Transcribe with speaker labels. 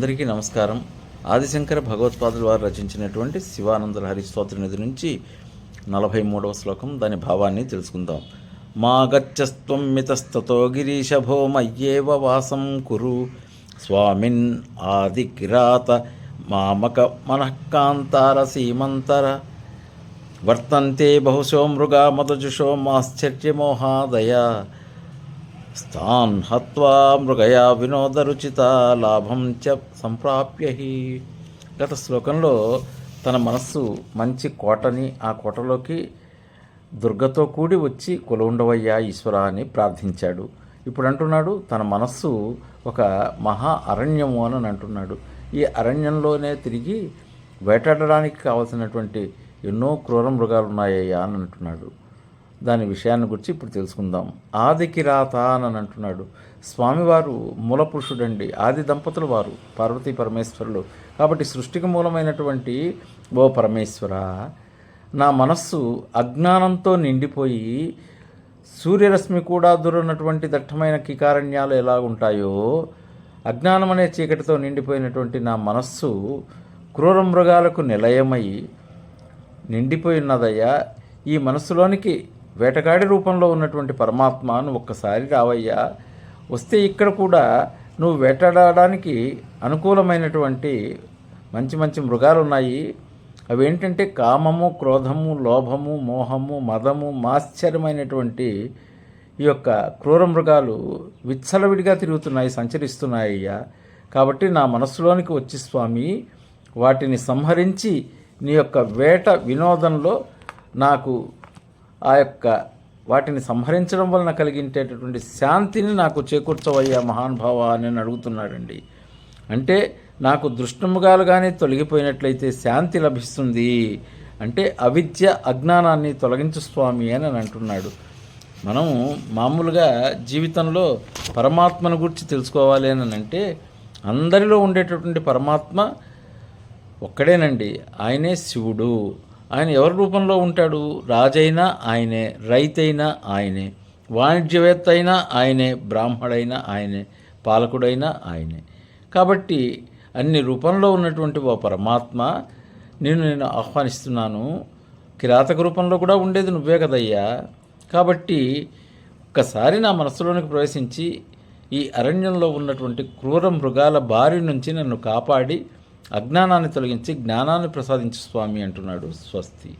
Speaker 1: అందరికీ నమస్కారం. ఆదిశంకర భగవత్పాదులు వారు రచించినటువంటి శివానంద హరిస్తోత్ర నిధి నుంచి నలభై మూడవ శ్లోకం దాని భావాన్ని తెలుసుకుందాం. మా గచ్చస్త్వం మితస్తతో గిరీశభో మయ్యేవ వాసం కురు. స్వామిన్ ఆది మామక మనఃకాంతార సీమంతర. వర్తంతే బహుశో మృగా మదజుషో మాశ్చర్యమోహాదయ. స్థాన్ హత్వా మృగయా వినోదరుచిత లాభం చ సంప్రాప్య గత శ్లోకంలో తన మనస్సు మంచి కోటని ఆ కోటలోకి దుర్గతో కూడి వచ్చి కొలుండవయ్యా ఈశ్వర అని ప్రార్థించాడు. ఇప్పుడు అంటున్నాడు తన మనస్సు ఒక మహా అరణ్యము అని అంటున్నాడు. ఈ అరణ్యంలోనే తిరిగి వేటాడడానికి కావలసినటువంటి ఎన్నో క్రూర మృగాలు ఉన్నాయ్యా అని అంటున్నాడు. దాని విషయాన్ని గురించి ఇప్పుడు తెలుసుకుందాం. ఆదికిరాత అని అంటున్నాడు. స్వామివారు మూల పురుషుడండి ఆది దంపతులు వారు పార్వతీ పరమేశ్వరులు. కాబట్టి సృష్టికి మూలమైనటువంటి ఓ పరమేశ్వర నా మనస్సు అజ్ఞానంతో నిండిపోయి సూర్యరశ్మి కూడా దూరన్నటువంటి దట్టమైన కికారణ్యాలు ఎలా ఉంటాయో అజ్ఞానం అనే చీకటితో నిండిపోయినటువంటి నా మనస్సు క్రూర మృగాలకు నిలయమై నిండిపోయినదయ్యా. ఈ మనస్సులోనికి వేటగాడి రూపంలో ఉన్నటువంటి పరమాత్మ నువ్వు ఒక్కసారి రావయ్యా. వస్తే ఇక్కడ కూడా నువ్వు వేటాడడానికి అనుకూలమైనటువంటి మంచి మంచి మృగాలు ఉన్నాయి అవి ఏంటంటే కామము క్రోధము లోభము మోహము మదము మాశ్చర్యమైనటువంటి ఈ యొక్క క్రూర మృగాలు విచ్చలవిడిగా తిరుగుతున్నాయి సంచరిస్తున్నాయి అయ్యా కాబట్టి నా మనస్సులోనికి వచ్చి స్వామి వాటిని సంహరించి నీ యొక్క వేట వినోదంలో నాకు ఆ యొక్క వాటిని సంహరించడం వలన కలిగించేటటువంటి శాంతిని నాకు చేకూర్చవయ్యా మహానుభావ అని అడుగుతున్నాడండి. అంటే నాకు దృష్టముగాలు కానీ తొలగిపోయినట్లయితే శాంతి లభిస్తుంది. అంటే అవిద్య అజ్ఞానాన్ని తొలగించు స్వామి అని అని అంటున్నాడు. మనం మామూలుగా జీవితంలో పరమాత్మను గురించి తెలుసుకోవాలి అని అంటే అందరిలో ఉండేటటువంటి పరమాత్మ ఒక్కడేనండి. ఆయనే శివుడు. ఆయన ఎవరి రూపంలో ఉంటాడు? రాజైనా ఆయనే రైతైనా ఆయనే వాణిజ్యవేత్త అయినా ఆయనే బ్రాహ్మడైనా ఆయనే పాలకుడైనా ఆయనే. కాబట్టి అన్ని రూపంలో ఉన్నటువంటి ఓ పరమాత్మ నేను నేను ఆహ్వానిస్తున్నాను. కిరాతక రూపంలో కూడా ఉండేది నువ్వే కదయ్యా. కాబట్టి ఒక్కసారి నా మనసులోనికి ప్రవేశించి ఈ అరణ్యంలో ఉన్నటువంటి క్రూర మృగాల బారి నుంచి నన్ను కాపాడి అజ్ఞానాన్ని తొలగించి జ్ఞానాన్ని ప్రసాదించు స్వామి అంటున్నాడు స్వస్తి.